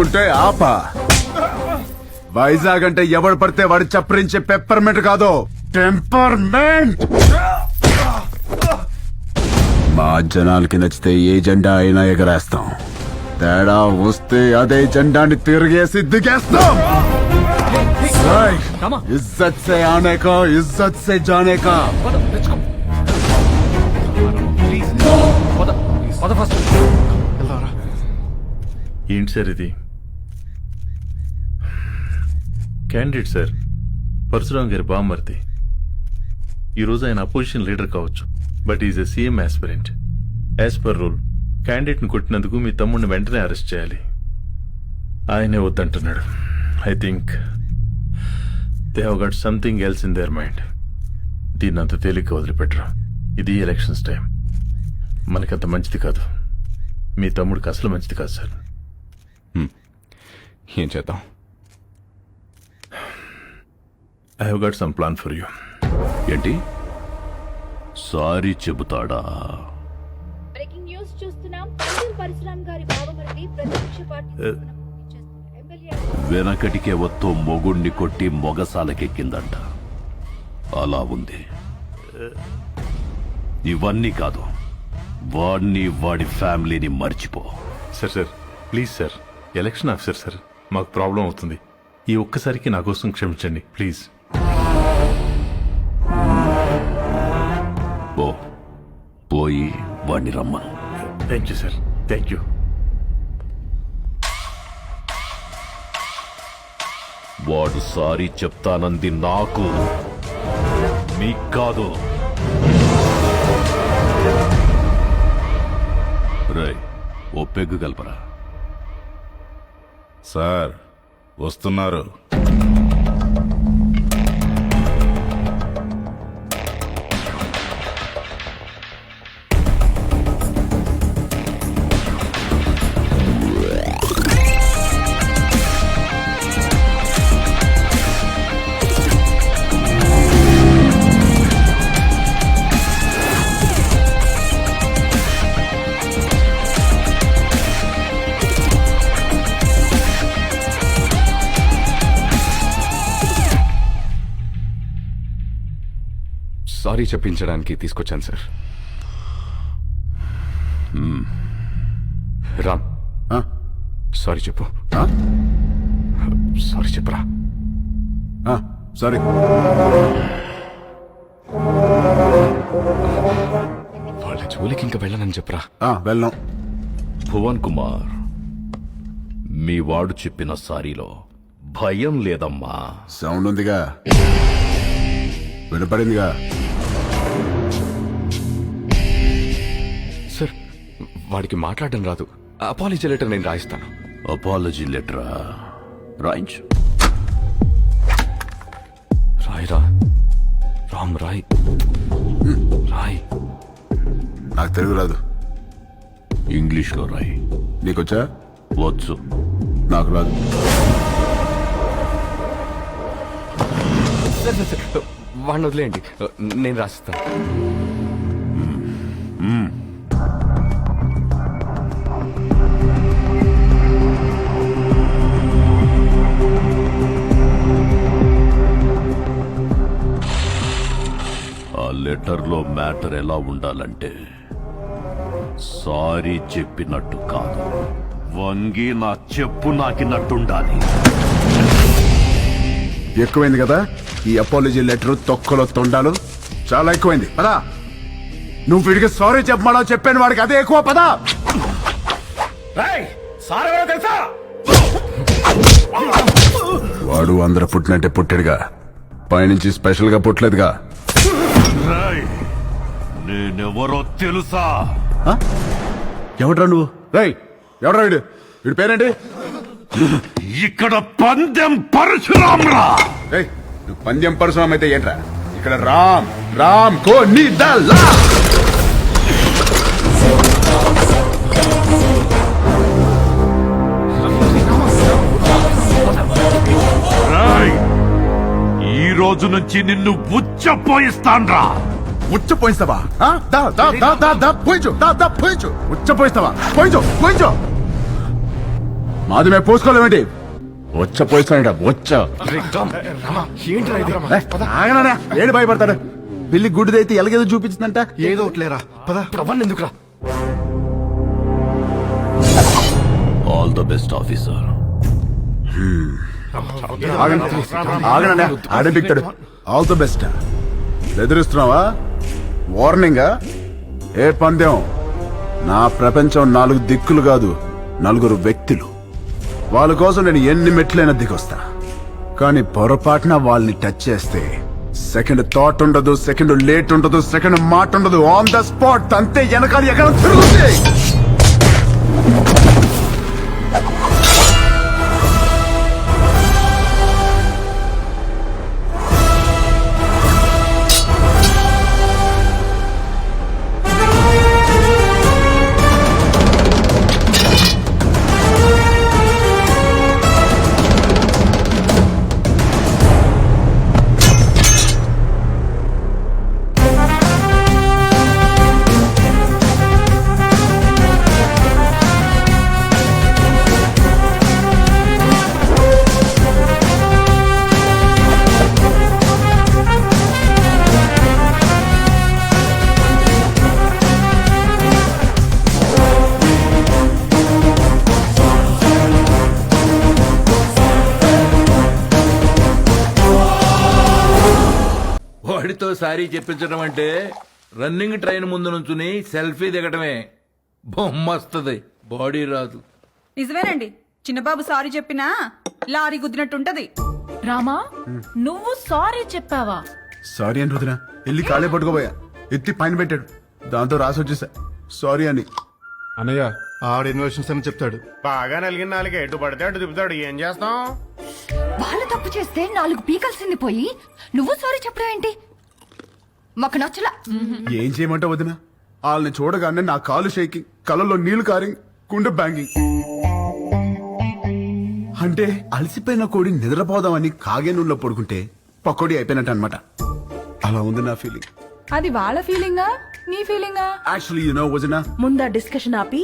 తమ్ముంటే ఆప. వైజాగ్ అంటే ఎవడు పడితే వాడు చప్పరించే పెప్పర్మెంట్ కాదు. టెంపర్మెంట్ మా జనాలకి నచ్చితే ఏ జెండా అయినా ఎగరేస్తాం. తేడా వస్తే అదే జెండాని తిరిగేసి దిగేస్తాం. ఇజ్జత్ సే ఆనే కా ఇజ్జత్ సే జానే కా ఏంటి సార్ ఇది? క్యాండిడేట్ సార్ పరశురాం గారి బామ్మర్ది. ఈరోజు ఆయన అపోజిషన్ లీడర్ కావచ్చు but is a CM aspirant as per rule క్యాండిడేట్ని కొట్టినందుకు మీ తమ్ముడిని వెంటనే అరెస్ట్ చేయాలి. ఆయనే వద్దంటున్నాడు. I think they have got something else in their mind దీన్ని అంత తేలిక వదిలిపెట్టరు. ఇది ఎలక్షన్స్ టైం మనకంత మంచిది కాదు. మీ తమ్ముడికి అసలు మంచిది కాదు సార్ ఏం చేద్దాం? I have got some plan for you ఏంటి? సారీ చెబుతాడా? బ్రేకింగ్ న్యూస్ చూస్తున్నాం. పండిల్ పరశురామ్ గారి బావమరిది ప్రతిపక్ష పార్టీ ఎమ్మెల్యే వెనకటికే వత్తు మొగుణ్ణి కొట్టి మొగసాలకెక్కిందంట. అలా ఉంది. ఇవన్నీ కాదు. వాడిని వాడి ఫ్యామిలీని మర్చిపో. Sir sir please sir. Election officer sir. మాకు ప్రాబ్లం అవుతుంది. ఈ ఒక్కసారికి నా కోసం క్షమించండి ప్లీజ్. వాడిని రమ్మను thank you sir thank you వాడు సారీ చెప్తానంది నాకు. మీకు కాదు. రేయ్ ఓ పెగ్గు కలపరా. సార్ వస్తున్నారు. సారీ చెప్పించడానికి తీసుకొచ్చాను సార్. రామ్? సారీ చెప్పు? సారీ చెప్పురా? సారీ. వాళ్ళ జోలికి ఇంకా వెళ్ళనని చెప్పురా? ఆ, వెళ్ళాం. భువన్ కుమార్ మీ వాడు చెప్పిన సారీలో భయం లేదమ్మా. సౌండ్ ఉందిగా. వినపడిందిగా. వాడికి మాట్లాడడం రాదు. అపాలజీ లెటర్ నేను రాయిస్తాను. అపాలజీ లెటరా రాయించు. రాయిరా రామ్ రాయ్. రాయ్. నాకు తెలుగు రాదు. ఇంగ్లీష్లో రాయి. నీకొచ్చా? వచ్చు. నాకు రాదు. వాడిని వదిలేయండి. నేను రాసిస్తాను. లెటర్లో మ్యాటర్ ఎలా ఉండాలంటే సారీ చెప్పినట్టు కాదు. వంగి నా చెప్పు నాకినట్టుండాలి. ఎక్కువైంది కదా? ఈ అపాలజీ లెటర్ తొక్కలో తొండాలు? చాలా ఎక్కువైంది. పదా. నువ్వు వీడికి సారీ చెప్పమని చెప్పాను వాడికి అదే ఎక్కువ. పదా. వాడు అందరు పుట్టినట్టే పుట్టాడుగా. పైనుంచి స్పెషల్గా పుట్టలేదుగా. రాయ్ నేనెవరో తెలుసా? ఎవడ్రా నువ్వు? రేయ్ ఎవడ్రా వీడు? వీడి పేరేంటి? ఇక్కడ పందెం పరశురామ్రా. రేయ్ నువ్వు పందెం పరశురామ్ అయితే ఏంట్రా? ఇక్కడ రామ్ రామ్ కో నీ దల్లా ఈ రోజు నుంచి నిన్ను ఉచ్చపోయిస్తాన్రా. ఉచ్చ పోయిస్తావా? ఆ? దా దా దా దా దా పోయించు. దా దా పోయించు. ఉచ్చ పోయిస్తావా? పోయించు పోయించు. మాది మేము పోసుకోలేమేంటి వచ్చ పోయిస్తాడ వచ్చ ఆగనా ఏడు భయపడతాడు. పిల్లి గుడ్డిదైతే ఎలాగేదో చూపించిందంట. ఏదో ఒకట్లేరా పద. ప్రవన్ ఎందుకురా? ఆల్ ద బెస్ట్ ఆఫీసర్ ఆగండి ఆగనా ఆడే పిక్తాడు? ఆల్ ద బెస్ట్ బెదిరిస్తున్నావా? వార్నింగా? ఏ పందెం? నా ప్రపంచం నాలుగు దిక్కులు కాదు నలుగురు వ్యక్తులు. వాళ్ళ కోసం నేను ఎన్ని మెట్లైనా దిగొస్తా. కానీ పొరపాటున వాళ్ళని టచ్ చేస్తే సెకండ్ థాట్ ఉండదు సెకండ్ లేట్ ఉండదు సెకండ్ మాట ఉండదు ఆన్ ద స్పాట్ అంతే వెనకాల ఎక్కడ తిరుగుతుంది వాడితో సారీ చెప్పించడం అంటే రన్నింగ్ ట్రైన్ ముందు నుంచుని సెల్ఫీ దిగటమే బొమ్మస్తుంది. బాడీ రాదు. నిజమేనండి. చిన్నబాబు సారీ చెప్పినా లారీ గుద్దినట్టుంటది. రామా నువ్వు సారీ చెప్పావా? సారీ అని రుదిన? వెళ్ళి కాళ్ళే పట్టుకోబోయా. ఎత్తి పైన పెట్టాడు. దాంతో రాసి వచ్చేసా. సారీ అని. అన్నయ్య ఆవిడ ఇన్వెషన్స్ అని చెప్తాడు. బాగా నలిగిన నాలుగు. ఎటు పడితే అటు తిప్పుతాడు. ఏం చేస్తాం? వాళ్ళు తప్పు చేస్తే నాలుగు పీకల్సింది పోయి నువ్వు సారీ చెప్పడం ఏంటి? మాకు నచ్చలా. ఏం చేయమంటావు వదిన? వాళ్ళని చూడగానే నా కాలు షేకింగ్ కళ్ళలో నీళ్ళు కారింగ్ గుండె బ్యాంగింగ్. అంటే అలసిపోయిన కోడి నిద్రపోదామని కాగే నూనెలో పడుకుంటే పకోడీ అయిపోయినట్టు అనమాట అలా ఉంది నా ఫీలింగ్ అది వాళ్ళ ఫీలింగా నీ ఫీలింగా యాక్చువల్లీ యు నో వదిన. ముందా డిస్కషన్ ఆపి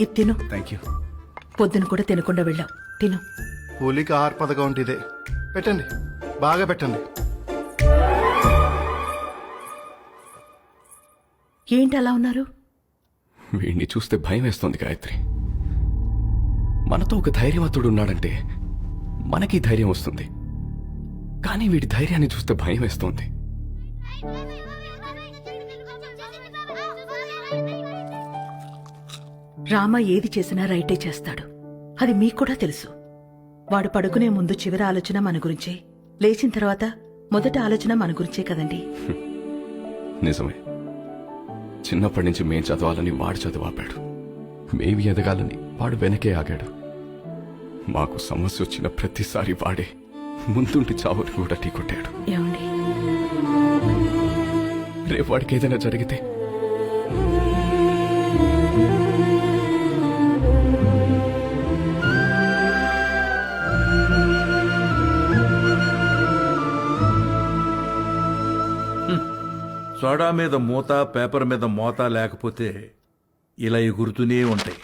ఇది తిను. థ్యాంక్ యూ పొద్దున కూడా తినకుండా వెళ్ళావు తిను. కూలికి ఆహార పథకం అంటే ఇదే. పెట్టండి. బాగా పెట్టండి. ఏంటి అలా ఉన్నారు? వీడిని చూస్తే భయం వేస్తోంది గాయత్రి. మనతో ఒక ధైర్యవంతుడు ఉన్నాడంటే మనకి ధైర్యం వస్తుంది. కానీ వీడి ధైర్యాన్ని చూస్తే భయం వేస్తోంది. రామ ఏది చేసినా రైటే చేస్తాడు. అది మీకు కూడా తెలుసు. వాడు పడుకునే ముందు చివరి ఆలోచన మన గురించే. లేచిన తర్వాత మొదటి ఆలోచన మన గురించే కదండి? నిజమే. చిన్నప్పటి నుంచి మేం చదవాలని వాడు చదువు ఆపాడు మేమి ఎదగాలని వాడు వెనకే ఆగాడు. మాకు సమస్య వచ్చిన ప్రతిసారి వాడే ముందుండి చావుని కూడా ఢీకొట్టాడు ఏమండి? రేపు వాడికి ఏదైనా జరిగితే సోడా మీద మూత పేపర్ మీద మోత లేకపోతే ఇలా ఎగురుతూనే ఉంటాయి.